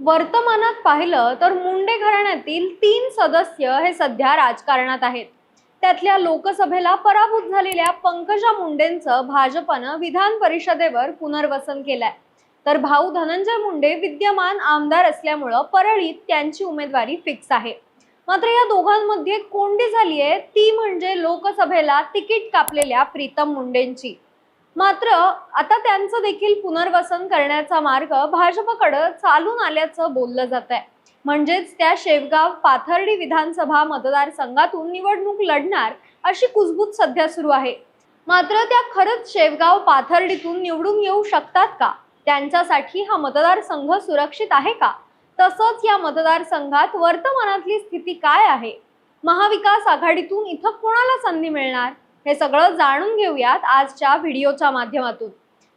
वर्तमानात पाहिलं तर मुंडे घराण्यातील तीन सदस्य हे सध्या राजकारणात आहेत. त्यातल्या लोकसभेला पराभूत झालेल्या पंकजा मुंडेंचं भाजपनं विधान परिषदेवर पुनर्वसन केलंय. तर भाऊ धनंजय मुंडे विद्यमान आमदार असल्यामुळं परळीत त्यांची उमेदवारी फिक्स आहे. मात्र या दोघांमध्ये कोंडी झाली आहे ती म्हणजे लोकसभेला तिकीट कापलेल्या प्रीतम मुंडेंची. मात्र आता त्यांचं देखील पुनर्वसन करण्याचा मार्ग भाजपकडं चालून आल्याचं बोललं जात आहे म्हणजेच त्या शेवगाव पाथर्डी विधानसभा मतदारसंघातून निवडणूक लढणार अशी कुजबूज सध्या सुरू आहे. मात्र त्या खरंच शेवगाव पाथर्डीतून निवडून येऊ शकतात का? त्यांच्यासाठी हा मतदारसंघ सुरक्षित आहे का? तसंच या मतदारसंघात वर्तमानातली स्थिती काय आहे? महाविकास आघाडीतून इथं कोणाला संधी मिळणार? हे सगळं जाणून घेऊयात आजच्या व्हिडिओच्या माध्यमातून.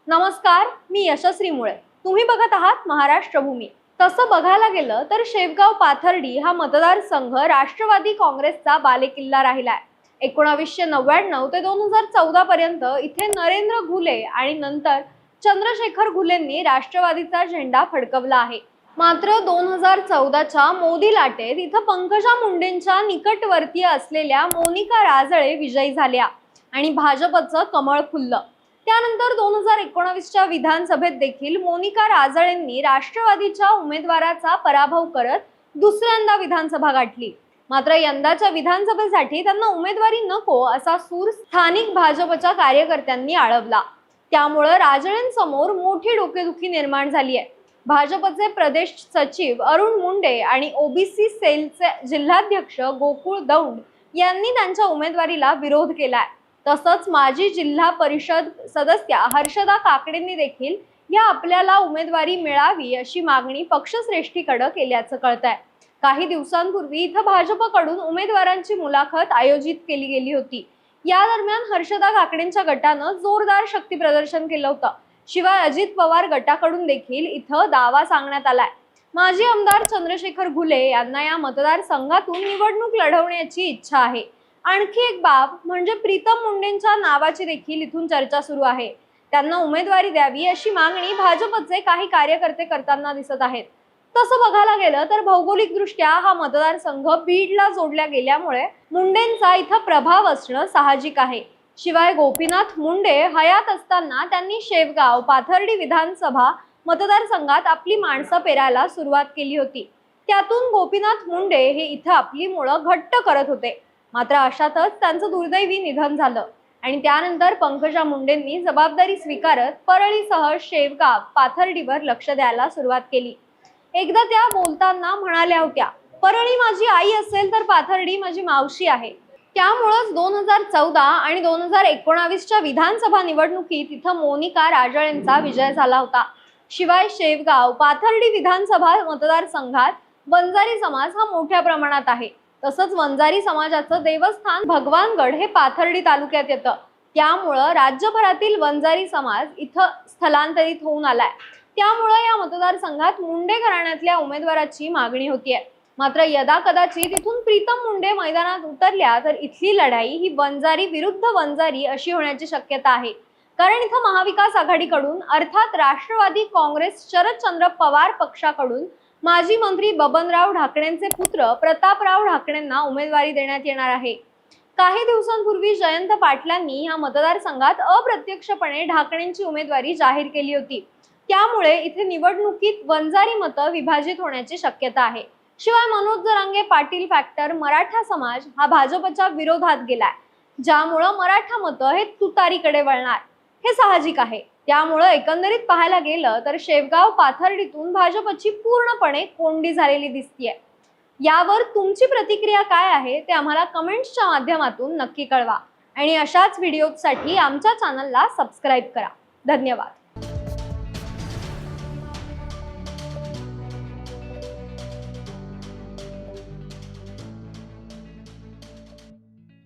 नमस्कार मी यशस्वी मुळे. तुम्ही बघत आहात महाराष्ट्र भूमी. तसं बघायला गेलं तर शेवगाव पाथर्डी हा मतदारसंघ राष्ट्रवादी काँग्रेसचा बालेकिल्ला राहिलाय एकोणावीसशे नव्याण्णव ते दोन हजार चौदा पर्यंत इथे नरेंद्र घुले आणि नंतर चंद्रशेखर घुलेंनी राष्ट्रवादीचा झेंडा फडकवला आहे. मात्र दोन हजार चौदाच्या मोदी लाटेत इथं पंकजा मुंडेंच्या निकटवर्तीय असलेल्या मोनिका राजळे विजयी झाल्या आणि भाजपचं कमळ खुललं. त्यानंतर दोन हजार एकोणावीसच्या विधानसभेत देखील मोनिका राजळेंनी राष्ट्रवादीच्या उमेदवाराचा पराभव करत दुसऱ्यांदा विधानसभा गाठली. मात्र यंदाच्या विधानसभेसाठी त्यांना उमेदवारी नको असा सूर स्थानिक भाजपच्या कार्यकर्त्यांनी आळवला. त्यामुळं राजळेंसमोर मोठी डोकेदुखी निर्माण झाली आहे भाजपचे प्रदेश सचिव अरुण मुंडे आणि ओबीसी सेलचे जिल्हाध्यक्ष गोकुळ दौंड यांनी त्यांच्या उमेदवारीला विरोध केलाय. तसंच माजी जिल्हा परिषद सदस्या हर्षदा काकडेंनी देखील या आपल्याला उमेदवारी मिळावी अशी मागणी पक्षश्रेष्ठीकडे केल्याचं कळतंय. काही दिवसांपूर्वी इथं भाजपकडून उमेदवारांची मुलाखत आयोजित केली गेली होती. या दरम्यान हर्षदा काकडेंच्या गटानं जोरदार शक्ती प्रदर्शन केलं होतं. शिवाय अजित पवार गटाकडून देखील इथं दावा सांगण्यात आलाय. माजी आमदार चंद्रशेखर घुले यांना या मतदारसंघातून निवडणूक लढवण्याची इच्छा आहे. आणखी एक बाब म्हणजे प्रीतम मुंडेंच्या नावाची देखील इथून चर्चा सुरू आहे. त्यांना उमेदवारी द्यावी अशी मागणी भाजपचे काही कार्यकर्ते करताना दिसत आहेत. तसं बघायला गेलं तर भौगोलिकदृष्ट्या हा मतदारसंघ बीडला जोडल्या गेल्यामुळे मुंडेंचा इथं प्रभाव असणं साहजिक आहे. शिवाय गोपीनाथ मुंडे हयात असताना त्यांनी शेवगाव पाथर्डी विधानसभा मतदारसंघात आपली माणसं पेरायला सुरुवात केली होती. त्यातून गोपीनाथ मुंडे हे इथं आपली मुळं घट्ट करत होते. मात्र अशातच त्यांचं दुर्दैवी निधन झालं आणि त्यानंतर पंकजा मुंडेंनी जबाबदारी स्वीकारत परळीसह शेवगाव पाथर्डीवर लक्ष द्यायला सुरुवात केली. एकदा त्या बोलताना म्हणाल्या होत्या परळी माझी आई असेल तर पाथर्डी माझी मावशी आहे. त्यामुळंच दोन हजार चौदा आणि दोन हजार एकोणावीसच्या विधानसभा निवडणुकीत तिथं मोनिका राजळेंचा विजय झाला होता. शिवाय शेवगाव पाथर्डी विधानसभा मतदारसंघात वंजारी समाज हा मोठ्या प्रमाणात आहे. तसंच वंजारी समाजाचं देवस्थान भगवानगड हे पाथर्डी तालुक्यात येतं. त्यामुळं राज्यभरातील वंजारी समाज इथं स्थलांतरित होऊन आलाय. त्यामुळं या मतदारसंघात मुंडे घराण्यातल्या उमेदवाराची मागणी होतीये. मात्र यदा कदाचित इथून प्रीतम मुंडे मैदानात उतरल्या तर इथली लढाई ही वंजारी विरुद्ध वंजारी अशी होण्याची शक्यता आहे. कारण इथं महाविकास आघाडीकडून अर्थात राष्ट्रवादी काँग्रेस शरदचंद्र पवार पक्षाकडून माजी मंत्री बबनराव ढाकणेंचे पुत्र प्रतापराव ढाकणेंना उमेदवारी देण्यात येणार आहे. काही दिवसांपूर्वी जयंत पाटलांनी या मतदारसंघात अप्रत्यक्षपणे ढाकणेंची उमेदवारी जाहीर केली होती. त्यामुळे इथे निवडणुकीत वंजारी मतं विभाजित होण्याची शक्यता आहे. शिवाय मनोज जरांगे पाटील फॅक्टर मराठा समाज हा भाजपच्या विरोधात गेलाय. ज्यामुळं मराठा मतं हे तुतारीकडे वळणार. हे साहजिक आहे. त्यामुळं एकंदरीत पाहायला गेलं तर शेवगाव पाथर्डीतून भाजपची पूर्णपणे कोंडी झालेली दिसतीये. यावर तुमची प्रतिक्रिया काय आहे ते आम्हाला कमेंट्सच्या माध्यमातून नक्की कळवा. आणि अशाच व्हिडिओसाठी आमच्या चॅनलला सबस्क्राईब करा. धन्यवाद.